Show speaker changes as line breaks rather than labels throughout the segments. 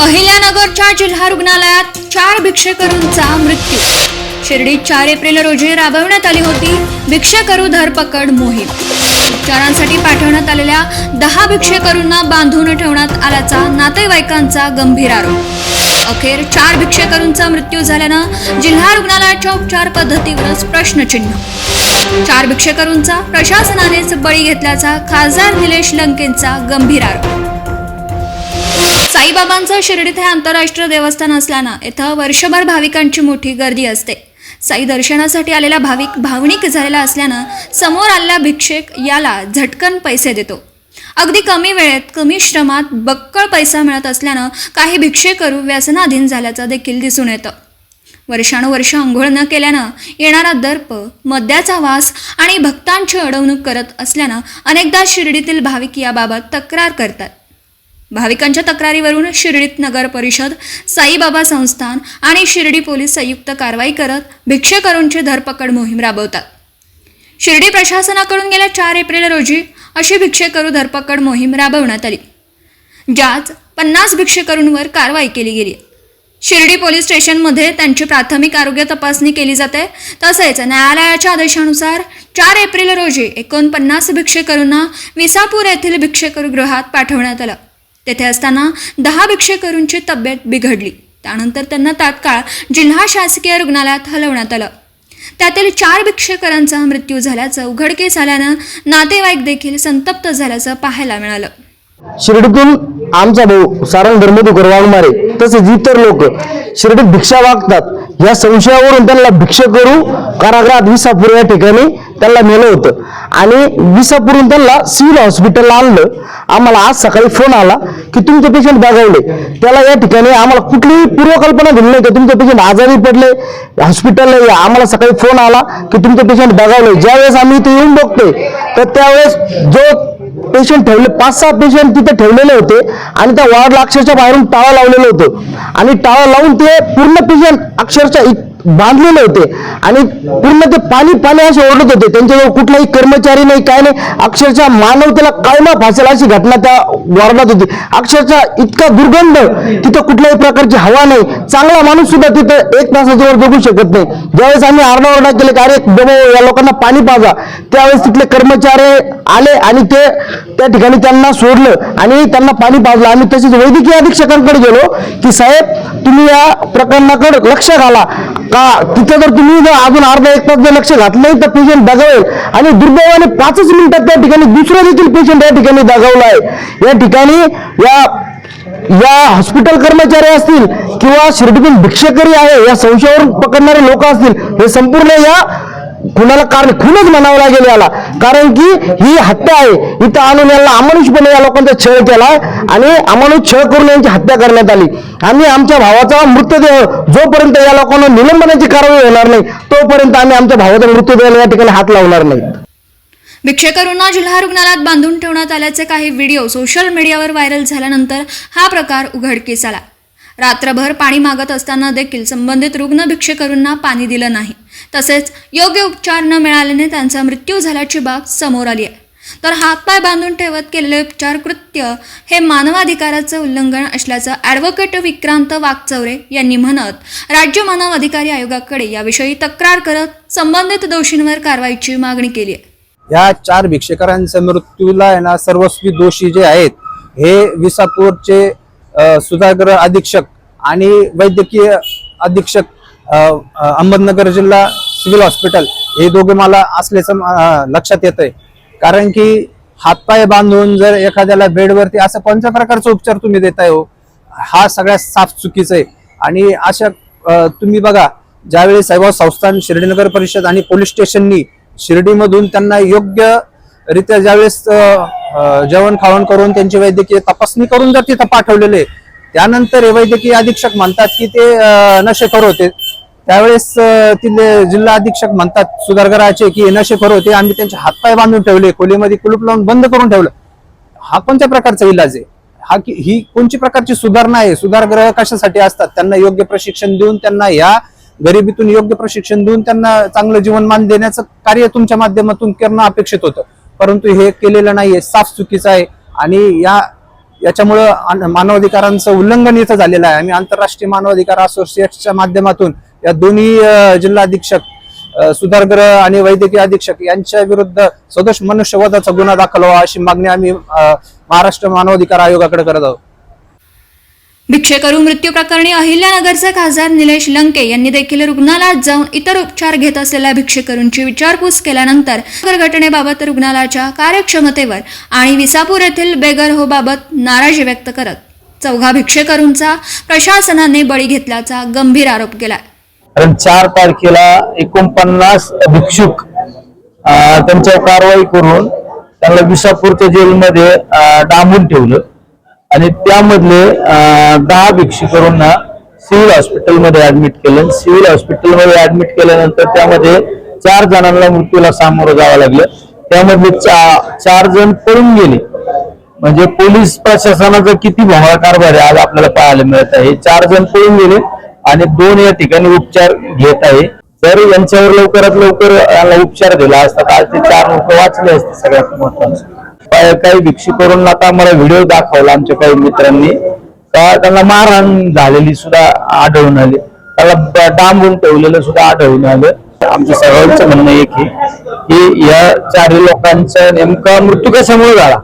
अहिल्यानगरच्या जिल्हा रुग्णालयात चार भिक्षेकरूंचा मृत्यू. शिर्डीत चार एप्रिल रोजी राबवण्यात आली होती भिक्षेकरू धरपकड मोहीम. उपचारांसाठी पाठवण्यात आलेल्या दहा भिक्षेकरूंना बांधून ठेवण्यात आल्याचा नातेवाईकांचा गंभीर आरोप. अखेर चार भिक्षेकरूंचा मृत्यू झाल्यानं जिल्हा रुग्णालयाच्या उपचार पद्धतीवरच प्रश्नचिन्ह. चार भिक्षेकरूंचा प्रशासनानेच बळी घेतल्याचा खासदार निलेश लंकेंचा गंभीर आरोप. साईबाबांचं शिर्डीत हे आंतरराष्ट्रीय देवस्थान असल्यानं इथं वर्षभर भाविकांची मोठी गर्दी असते. साई दर्शनासाठी आलेला भाविक भावनिक झालेला असल्यानं समोर आलेला भिक्षेक याला झटकन पैसे देतो. अगदी कमी वेळेत कमी श्रमात बक्कळ पैसा मिळत असल्यानं काही भिक्षेकरू व्यसनाधीन झाल्याचं देखील दिसून येतं. वर्षानुवर्ष आंघोळ न केल्यानं येणारा दर्प मद्याचा वास आणि भक्तांची अडवणूक करत असल्यानं अनेकदा शिर्डीतील भाविक याबाबत तक्रार करतात. भाविकांच्या तक्रारीवरून शिर्डीत नगर परिषद साईबाबा संस्थान आणि शिर्डी पोलीस संयुक्त कारवाई करत भिक्षेकरूंची धरपकड मोहीम राबवतात. शिर्डी प्रशासनाकडून गेल्या चार एप्रिल रोजी अशी भिक्षेकरू धरपकड मोहीम राबवण्यात आली ज्यात पन्नास भिक्षेकरूंवर कारवाई केली गेली. शिर्डी पोलीस स्टेशनमध्ये त्यांची प्राथमिक आरोग्य तपासणी केली जाते तसेच न्यायालयाच्या आदेशानुसार चार एप्रिल रोजी एकोणपन्नास भिक्षेकरूंना विसापूर येथील भिक्षेकरू गृहात पाठवण्यात आलं. तेथे असताना दहा भिक्षेकरूंची तब्येत बिघडली. त्यानंतर त्यांना तात्काळ जिल्हा शासकीय रुग्णालयात हलवण्यात आलं. त्यातील चार भिक्षेकरांचा मृत्यू झाल्याचं उघडकीस आल्यानं नातेवाईक देखील संतप्त झाल्याचं पाहायला मिळालं.
शिर्डीतून आमचा भाऊ सारंग धर्मदुकर वाघमारे तसेच इतर लोक शिर्डीत भिक्षा वागतात या संशयावरून त्यांना भिक्षा करू कारागृहात विसापूर या ठिकाणी त्यांना नेलं होतं. आणि विसापूरून त्यांना सिव्हिल हॉस्पिटलला आणलं. आम्हाला आज सकाळी फोन आला की तुमचे पेशंट बघावले. त्याला या ठिकाणी आम्हाला कुठलीही पूर्वकल्पना दिली नाही की तुमचे पेशंट आजारी पडले हॉस्पिटलला या. आम्हाला सकाळी फोन आला की तुमचे पेशंट बघावले. ज्यावेळेस आम्ही इथे येऊन बघतोय तर त्यावेळेस जो पेशंट ठेवले पाच सहा पेशंट तिथे ठेवलेले होते आणि त्या वॉर्डला अक्षरशः बाहेरून टाळा लावलेलं होतं. आणि टाळा लावून ते पूर्ण पेशंट अक्षरशः बांधलेले होते. आणि पूर्ण ते पाणी पाणी असे ओरडत होते. त्यांच्याजवळ कुठलाही कर्मचारी नाही काय नाही. अक्षरशः मानवतेला कायमा फासेल अशी घटना त्या वारणात होती. अक्षरशः इतका दुर्गंध तिथं कुठल्याही प्रकारची हवा नाही. चांगला माणूस सुद्धा तिथं एक तासाच्या वर जगू शकत नाही. ज्यावेळेस आम्ही आरडाओरडा केले की अरे बघू या लोकांना पाणी पाजा. त्यावेळेस तिथले कर्मचारी आले आणि ते त्या ठिकाणी त्यांना सोडलं आणि त्यांना पाणी पाजलं. आम्ही तसेच वैद्यकीय अधीक्षकांकडे गेलो की साहेब तुम्ही या प्रकरणाकडे लक्ष घाला. का? तिथं जर तुम्ही जर अजून अर्धा एक तास जर लक्ष घातलं तर पेशंट दगावेल. आणि दुर्दैवाने पाचच मिनिटात त्या ठिकाणी दुसरा देखील पेशंट या ठिकाणी दगावला आहे. या ठिकाणी या या हॉस्पिटल कर्मचारी असतील किंवा शिर्डीतील भिक्षकरी आहे या संशयावरून पकडणारे लोक असतील हे संपूर्ण या खुनाला कारण खूनच म्हणावं लागेल याला. कारण की ही हत्या आहे. इथं आणून याला अमानुषपणे या लोकांचा छळ केला आणि अमानुष छळ करून यांची हत्या करण्यात आली. आम्ही आमच्या भावाचा मृतदेह जोपर्यंत या लोकांना निलंबनाची कारवाई होणार नाही तोपर्यंत आम्ही आमच्या भावाचा मृतदेहाला या ठिकाणी हात लावणार नाही.
भिक्षेकरूंना जिल्हा रुग्णालयात बांधून ठेवण्यात आल्याचे काही व्हिडिओ सोशल मीडियावर व्हायरल झाल्यानंतर हा प्रकार उघडकीस आला. रात्रभर पाणी मागत असताना देखील संबंधित रुग्ण भिक्षेकरूंना पाणी दिलं नाही. तसेच योग्य उपचार न मिळाल्याने त्यांचा मृत्यू झाल्याची बाब समोर आली आहे. तर हातपाय बांधून ठेवत केलेले उपचार कृत्य हे मानवाधिकाराचं उल्लंघन असल्याचं ॲडव्होकेट विक्रांत वागचौरे यांनी म्हणत राज्य मानव अधिकारी आयोगाकडे याविषयी तक्रार करत संबंधित दोषींवर कारवाईची मागणी केली आहे.
या चार भिक्षेकरांच्या मृत्यूला आहे सर्वस्वी दोषी जे आहेत हे विसापूरचे सुधाकर अधीक्षक आणि वैद्यकीय अधीक्षक अहमदनगर जिल्हा सिव्हिल हॉस्पिटल हे दोघे मला असल्याचं लक्षात येत आहे कारण की हातपाय बांधून जर एखाद्याला बेडवरती असं कोणत्या प्रकारचा उपचार तुम्ही देताय हो हा सगळ्यात साफ चुकीचं आहे. आणि अशा तुम्ही बघा ज्यावेळी साहेबराव संस्थान शिर्डीनगर परिषद आणि पोलीस स्टेशननी शिर्डीमधून त्यांना योग्य रित्या ज्यावेळेस जेवण खावण करून त्यांची वैद्यकीय तपासणी करून जर तिथं पाठवलेले त्यानंतर हे वैद्यकीय अधीक्षक म्हणतात की ते नशेखोर होते. त्यावेळेस तिथले जिल्हा अधीक्षक म्हणतात सुधारगराचे की हे नशेखोर होते आम्ही त्यांचे हातपाय बांधून ठेवले खोलीमध्ये कुलूप लावून बंद करून ठेवलं. हा कोणत्या प्रकारचा इलाज आहे? हा की ही कोणची प्रकारची सुधारणा आहे? सुधारग्रह कशासाठी असतात? त्यांना योग्य प्रशिक्षण देऊन त्यांना या गरिबीतून योग्य प्रशिक्षण देऊन त्यांना चांगलं जीवनमान देण्याचं कार्य तुमच्या माध्यमातून करणं अपेक्षित होतं. परंतु हे केलेलं नाहीये साफ चुकीचं आहे. आणि या याच्यामुळं मानवाधिकारांचं उल्लंघन इथं झालेलं आहे. आम्ही आंतरराष्ट्रीय मानवाधिकार असोसिएशनच्या माध्यमातून या दोन्ही जिल्हाधीक्षक जिल्हा अधीक्षक आणि वैद्यकीय अधीक्षक यांच्या विरुद्ध सदोष मनुष्यवधाचा गुन्हा दाखल व्हावा अशी मागणी आम्ही महाराष्ट्र मानवाधिकार आयोगाकडे करत आहोत.
भिक्षेकरू मृत्यू प्रकरणी अहिल्यानगरचे खासदार निलेश लंके यांनी देखील रुग्णालयात जाऊन इतर उपचार घेत असलेल्या भिक्षेकरूंची विचारपूस केल्यानंतर घटनेबाबत रुग्णालयाच्या कार्यक्षमतेवर आणि विसापूर येथील बेगर हो बाबत नाराजी व्यक्त करत चौघा भिक्षेकरूंचा प्रशासनाने बळी घेतल्याचा गंभीर आरोप केला
कारण चार तारखेला एकोणपन्नास भिक्षुक त्यांच्यावर कारवाई करून त्यांना विसापूरच्या जेलमध्ये डांबून ठेवलं. आणि त्यामधले दहा भिक्षुकांना सिव्हिल हॉस्पिटलमध्ये ऍडमिट केलं. सिव्हिल हॉस्पिटलमध्ये ऍडमिट केल्यानंतर त्यामध्ये चार जणांना मृत्यूला सामोरं जावं लागलं. त्यामधले चा- चार जण पळून गेले. म्हणजे पोलीस प्रशासनाचा किती भोंगळा कारभार आहे आज आपल्याला पाहायला मिळत आहे. चार जण पळून गेले आणि दोन या ठिकाणी उपचार घेत आहे. जर यांच्यावर लवकरात लवकर यांना उपचार दिला असता आज ते चार लोक वाचले असते सगळ्यात महत्वाचं. काही काही भिक्षुकरून आता मला व्हिडिओ दाखवला आमच्या काही मित्रांनी. का त्यांना मारहाण झालेली सुद्धा आढळून आली. त्याला डांबून ठेवलेलं सुद्धा आढळून आलं. आमच्या सर्वांचं म्हणणं एक हे की या चारही लोकांचा नेमका मृत्यू कशामुळे झाला?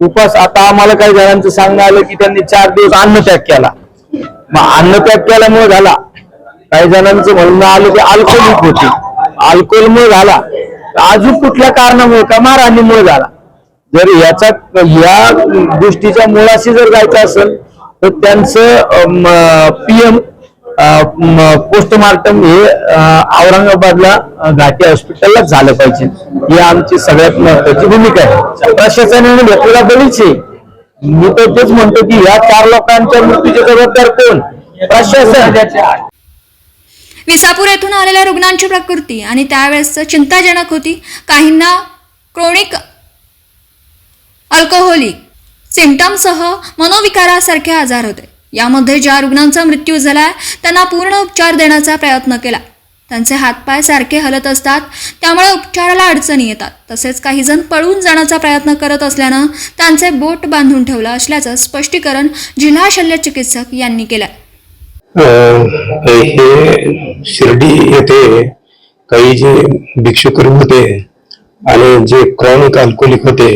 उपास आता आम्हाला काही जणांचं सांगणं आलं की त्यांनी चार दिवस अन्न त्याग केला. मग अन्न त्याग केल्यामुळे झाला. काही जणांचं म्हणणं आलं की अल्कोहोलिक होते. अल्कोहोलमुळे झाला. अजून कुठल्या कारणामुळे का? मारहाणीमुळे झाला. जर याचा या गोष्टीच्या मुळाशी जर जायचं असेल तर त्यांचं पीएम पोस्टमार्टम हे औरंगाबादला घाटी हॉस्पिटलला झालं पाहिजे. ही आमची सगळ्यात महत्वाची भूमिका आहे. प्रशासनाने घेतलेला बळीच आहे. मी तर तेच म्हणतो की या चार लोकांच्या मृत्यूचे जबाबदार कोण? प्रशासन.
विसापूर येथून आलेल्या रुग्णांची प्रकृती आणि त्यावेळेस चिंताजनक होती. काहींना क्रोनिक अल्कोहोलिक सिम्टमसह मनोविकारासारखे आजार होते. यामध्ये ज्या रुग्णांचा मृत्यू झालाय त्यांना पूर्ण उपचार देण्याचा प्रयत्न केला. त्यांचे हातपाय सारखे हलत असतात त्यामुळे उपचाराला अडचणी येतात. तसेच काही जण पळून जाण्याचा प्रयत्न करत असल्यानं त्यांचे बोट बांधून ठेवलं असल्याचं स्पष्टीकरण जिल्हा शल्य चिकित्सक यांनी केलं
हे शिर्डी येथे काही जे भिक्षुकरू होते आणि जे क्रॉनिक अल्कोहोलिक होते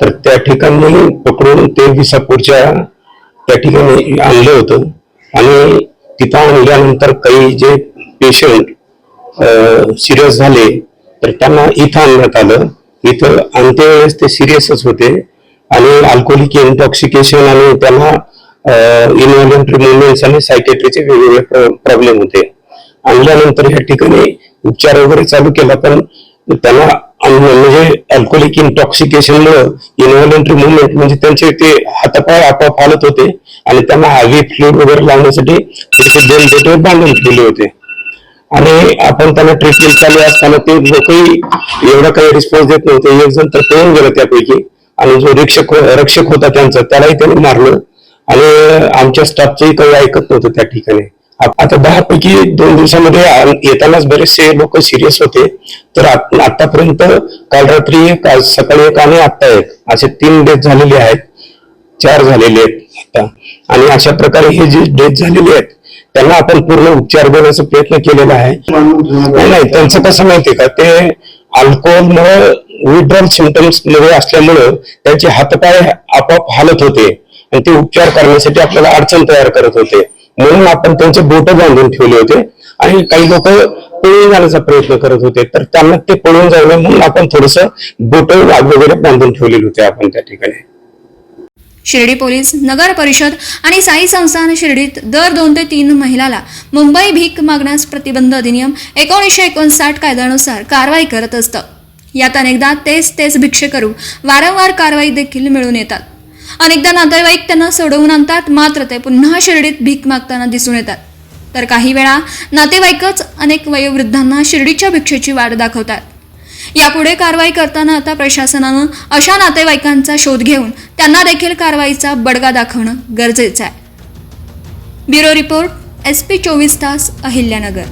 तर त्या ठिकाणी पकडून ते विसापूरच्या त्या ठिकाणी आणलं होतं. आणि तिथं आणल्यानंतर काही जे पेशंट सिरियस झाले तर त्यांना इथं आणण्यात आलं. इथं आणते वेळेस ते सिरियसच होते. आणि अल्कोहोलिक इंटॉक्सिकेशन आणि त्यांना इन्व्हॉलेंटरी मुवमेंट्स आणि सायकेट्रीचे वेगवेगळे प्रॉब्लेम होते. आणल्यानंतर या ठिकाणी उपचार वगैरे चालू केला पण त्यांना म्हणजे अल्कोहोलिक इंटॉक्सिकेशनमुळे इन्व्हॉलेंटरी मुवमेंट म्हणजे त्यांचे ते हातापाय आपोआप हालत होते आणि त्यांना हॅवी फ्लूड वगैरे लावण्यासाठी थोडेसे दोन बोटे बांधून ठेवले होते. आणि आपण त्यांना ट्रीटमेंट चालू असताना ते लोकही एवढा काही रिस्पॉन्स देत नव्हते. एक जण तर पळून गेलं त्यापैकी. आणि जो रक्षक हो-, रक्षक होता त्यांचा त्यालाही त्यांनी मारलं. आणि आमच्या स्टाफचंही काही ऐकत नव्हतं त्या ठिकाणी. आता दहा पैकी दोन दिवसामध्ये येतानाच बरेचसे लोक सिरियस होते. तर आतापर्यंत काल रात्री एक आज सकाळी एक आणि आता एक असे तीन डेथ झालेले आहेत. चार झालेले आहेत आता. आणि अशा प्रकारे हे जे डेथ झालेले आहेत त्यांना आपण पूर्ण उपचार देण्याचा प्रयत्न केलेला आहे. नाही नाही त्यांचं कसं माहितीये का? ते अल्कोहोलमुळे विड्रॉल सिमटम्समध्ये असल्यामुळं त्यांचे हातपाय आपोआप हालत होते. आणि ते उपचार करण्यासाठी आपल्याला अडचण तयार करत होते. म्हणून आपण त्यांचे बोट बांधून ठेवले होते. आणि काही लोक पळून जाण्याचा प्रयत्न करत होते. तर त्यांना ते पळून जाऊ नये म्हणून आपण थोडस बोट वगैरे बांधून ठेवलेले होते आपण त्या ठिकाणी.
शिर्डी पोलीस नगर परिषद आणि साई संस्थान शिर्डीत दर दोन ते तीन महिलाला मुंबई भीक मागण्यास प्रतिबंध अधिनियम एकोणीसशे एकोणसाठ कायद्यानुसार कारवाई करत असतं. यात अनेकदा तेच तेच भिक्षे करू वारंवार कारवाई देखील मिळून येतात. अनेकदा नातेवाईक त्यांना सोडवून आणतात मात्र ते पुन्हा शिर्डीत भीक मागताना दिसून येतात. तर काही वेळा नातेवाईकच अनेक वयोवृद्धांना शिर्डीच्या भिक्षेची वाट दाखवतात. यापुढे कारवाई करताना आता प्रशासनानं अशा नातेवाईकांचा शोध घेऊन त्यांना देखील कारवाईचा बडगा दाखवणं गरजेचं आहे. ब्युरो रिपोर्ट एस पी चोवीस तास अहिल्यानगर.